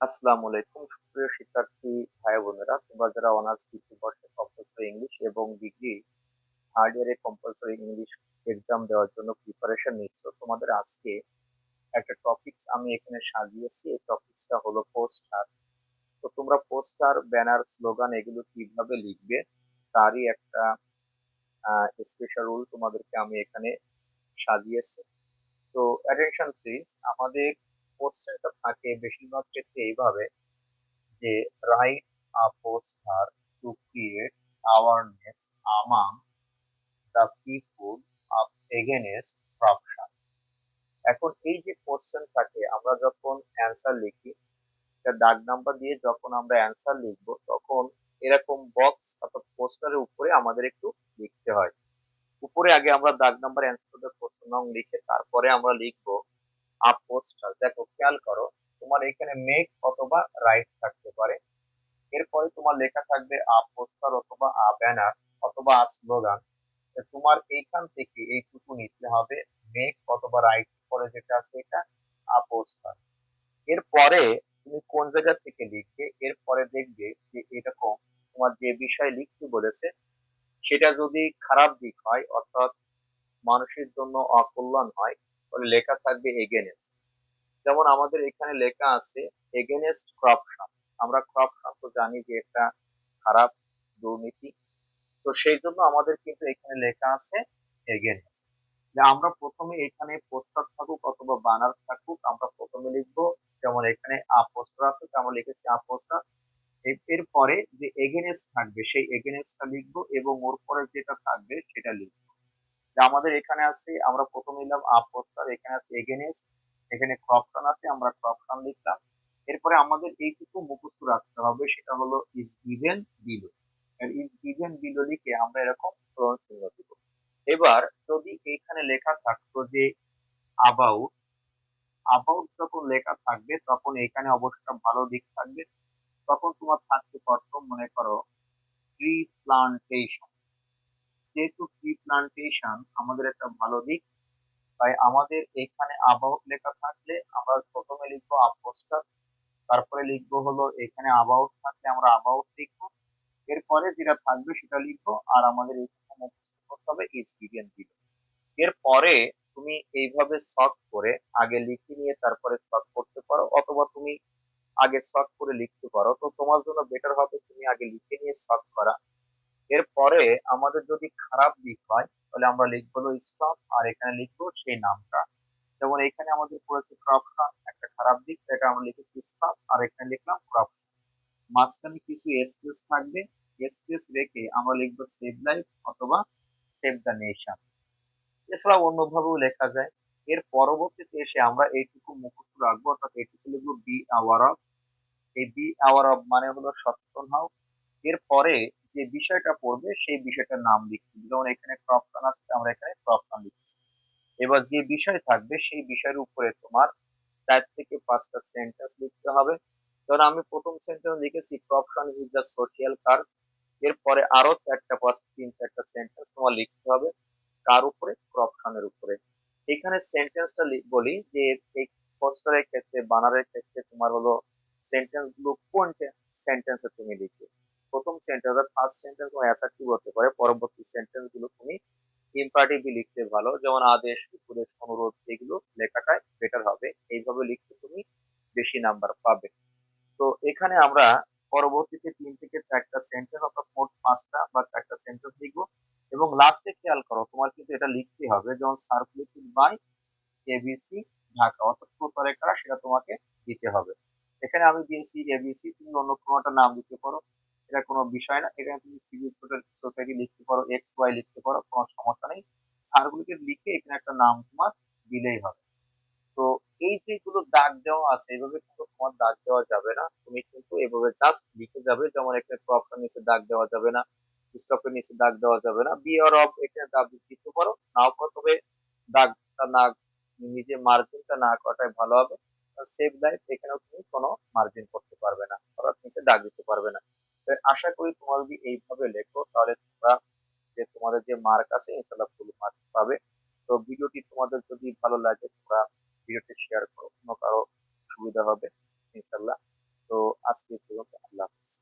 আসসালামু আলাইকুম, সুপ্রিয় শিক্ষার্থী, ভাই বোনেরা। তোমরা যারা অনার্স দ্বিতীয় বর্ষে কম্পালসরি ইংলিশ এবং ডিগ্রি থার্ড ইয়ারে কম্পালসরি ইংলিশ এক্সাম দেওয়ার জন্য প্রিপারেশন নিচ্ছ। তোমাদের আজকে একটা টপিকস আমি এখানে সাজিয়েছি। এই টপিকসটা হলো পোস্টার তো তোমরা পোস্টার ব্যানার স্লোগান এগুলো কীভাবে লিখবে, তারই একটা স্পেশাল রুল তোমাদেরকে আমি এখানে সাজিয়েছি। তো অ্যাটেনশন প্লিজ আমাদের কোশ্চেনটা থাকে বেশিরভাগ ক্ষেত্রে এইভাবে যে write a poster to create এখন এই যে আমরা যখন অ্যান্সার লিখি দাগ নাম্বার দিয়ে যখন আমরা অ্যান্সার লিখব, তখন এরকম বক্স অর্থাৎ পোস্টারের উপরে আমাদের একটু লিখতে হয়। উপরে আগে আমরা দাগ নাম্বার অ্যান্সার লিখে তারপরে আমরা লিখব আপ পোস্টার দেখো, খেয়াল করো, তোমার এখানে মেক অথবা রাইট থাকতে পারে। এরপরে তোমার লেখা থাকবে আপ পোস্টার অথবা আ ব্যানার অথবা স্লোগান তোমার এইখান থেকে এইটুকু নিতে হবে মেক অথবা রাইট পরে যেটা আছে এটা আ পোস্টার এরপরে তুমি কোন জায়গা থেকে লিখবে, এরপরে দেখবে যে এরকম তোমার যে বিষয় লিখতে বলেছে, সেটা যদি খারাপ দিক হয়, অর্থাৎ মানুষের জন্য অকল্যাণ হয় তাহলে লেখা থাকবে এগেনেস্ট যেমন আমাদের এখানে লেখা আছে এগেনেস্ট করাপশন আমরা করাপশন তো জানি যে একটা খারাপ দুর্নীতি। তো সেই জন্য আমাদের কিন্তু এখানে লেখা আছে এগেনেস্ট যে আমরা প্রথমে এখানে পোস্টার থাকুক অথবা বানার থাকুক, আমরা প্রথমে লিখব যেমন এখানে আ পোস্টার আছে আমরা লিখেছি আ পোস্টার এরপরে যে এগেনেস্ট থাকবে, সেই এগেনেস্টটা লিখব এবং ওর পরে যেটা থাকবে, সেটা লিখব। আমাদের এখানে আছে, আমরা প্রথমে নিলাম আপ এখানে আছে এগেনেস্ট, এখানে ক্রপশন আছে, আমরা ক্রপশন লিখলাম। এরপরে আমাদের এইটুকু মুখস্থ রাখতে হবে, সেটা হলো is given below is given below লিখে আমরা এরকম চিহ্ন দিব। এবার যদি এইখানে লেখা থাকতো যে আবাউট আবাউট যখন লেখা থাকবে, তখন এখানে অবশ্যই ভালো দিক থাকবে। তখন তোমার থাকতে পারতো, মনে করো ট্রি প্লান্টেশন যেহেতু ট্রি প্লান্টেশন আমাদের একটা ভালো দিক। তাই আমাদের এখানে অ্যাবাউট লেখা থাকলে আমরা প্রথমে লিখব আপোস্টার তারপরে লিখব হলো এখানে অ্যাবাউট থাকলে আমরা অ্যাবাউট লিখব। এরপরে যেটা থাকবে সেটা লিখব আর আমাদের এখানে করতে হবে গিভেন দিল এরপরে তুমি এইভাবে শর্ট করে আগে লিখে নিয়ে তারপরে শর্ট করতে পারো অথবা তুমি আগে শর্ট করে লিখতে পারো। তো তোমার জন্য বেটার হবে তুমি আগে লিখে নিয়ে শর্ট করা। এরপরে আমাদের যদি খারাপ দিক হয়, তাহলে আমরা লিখব হলো স্টপ আর এখানে লিখব সেই নামটা। যেমন এখানে আমাদের পড়েছে ক্রপশন একটা খারাপ দিক এটা আমরা লিখেছি স্টপ আর এখানে লিখলাম ক্রপশন মাঝখানে কিছু স্পেস থাকবে স্পেস রেখে আমরা লিখব সেভ লাইফ অথবা সেভ দ্য নেশন এছাড়াও অন্যভাবেও লেখা যায়, এর পরবর্তীতে এসে আমরা এইটুকু মুখস্থ রাখব, অর্থাৎ এইটুকু লিখব বি আওয়ার অফ এই বি আওয়ার অফ মানে হলো সচেতন হও এরপরে যে বিষয়টা পড়বে, সেই বিষয়টার নাম লিখছি যেমন এখানে ক্রপ ক্রপশন আছে আমরা এখানে ক্রপ ক্রপশন লিখছি। এবার যে বিষয় থাকবে, সেই বিষয়ের উপরে তোমার চার থেকে পাঁচটা সেন্টেন্স লিখতে হবে। ধরো আমি প্রথম সেন্টেন্স লিখেছি corruption is a social curse এরপরে আরও চারটা, পাঁচ, তিন, চারটা সেন্টেন্স তোমার লিখতে হবে, কার উপরে? ক্রপশনের উপরে। এখানে সেন্টেন্সটা বলি যে, এই পোস্টারের ক্ষেত্রে, বানারের ক্ষেত্রে তোমার হলো সেন্টেন্সগুলো কোন সেন্টেন্সে তুমি লিখবে। প্রথম সেন্টেন্স ফার্স্ট সেন্টেন্স তোমার অ্যাসার্টিভ হতে পারে? পরবর্তী সেন্টেন্সগুলো তুমি ইম্পারেটিভলি লিখতে ভালো, যেমন আদেশ, উপদেশ, অনুরোধ, এগুলো লেখাটাই বেটার হবে। এইভাবে লিখতে তুমি বেশি নাম্বার পাবে। তো এখানে আমরা পরবর্তীতে তিন থেকে চারটা সেন্টেন্স অর্থাৎ মোট পাঁচটা বা চারটা সেন্টেন্স লিখব। এবং লাস্টে খেয়াল করো, তোমার কিন্তু এটা লিখতে হবে। যেমন সার্কুলেটেড বাই এবিসি ঢাকা, অর্থাৎ প্রচারে কারা, সেটা তোমাকে দিতে হবে। এখানে আমি দিয়েছি এবিসি তুমি অন্য কোনো একটা নাম দিতে পারো। এটা কোনো বিষয় না। এখানে তুমি সিভিল সোসাইটি লিখতে পারো এক্স ওয়াই লিখতে পারো, কোনো সমস্যা নেই। সার্কুলেটে লিখে এখানে একটা নাম তোমার দিলেই হবে। তো এই যেগুলো দাগ দেওয়া আছে, এভাবে কিন্তু তোমার দাগ দেওয়া যাবে না। তুমি কিন্তু এভাবে জাস্ট লিখে যাবে, যেমন এখানে প্রপটার নিচে দাগ দেওয়া যাবে না স্টপের নিচে দাগ দেওয়া যাবে না। বি আর অফ এখানে দাগ দিতে পারো, নাও পারো, তবে দাগটা না, নিজে মার্জিনটা না করাটাই ভালো হবে। সেভ লাইফ এখানেও তুমি কোনো মার্জিন করতে পারবে না, অর্থাৎ নিচে দাগ দিতে পারবে না। আশা করি তোমার যদি এইভাবে লেখো, তাহলে তোমরা যে তোমাদের যে মার্ক আছে ইনশাল্লাহ ফুল মার্ক পাবে। তো ভিডিওটি তোমাদের যদি ভালো লাগে, তোমরা ভিডিওটি শেয়ার করো। কোনো কারও সুবিধা হবে ইনশাল্লাহ তো আজকে পর্যন্ত, আল্লাহ হাফেজ।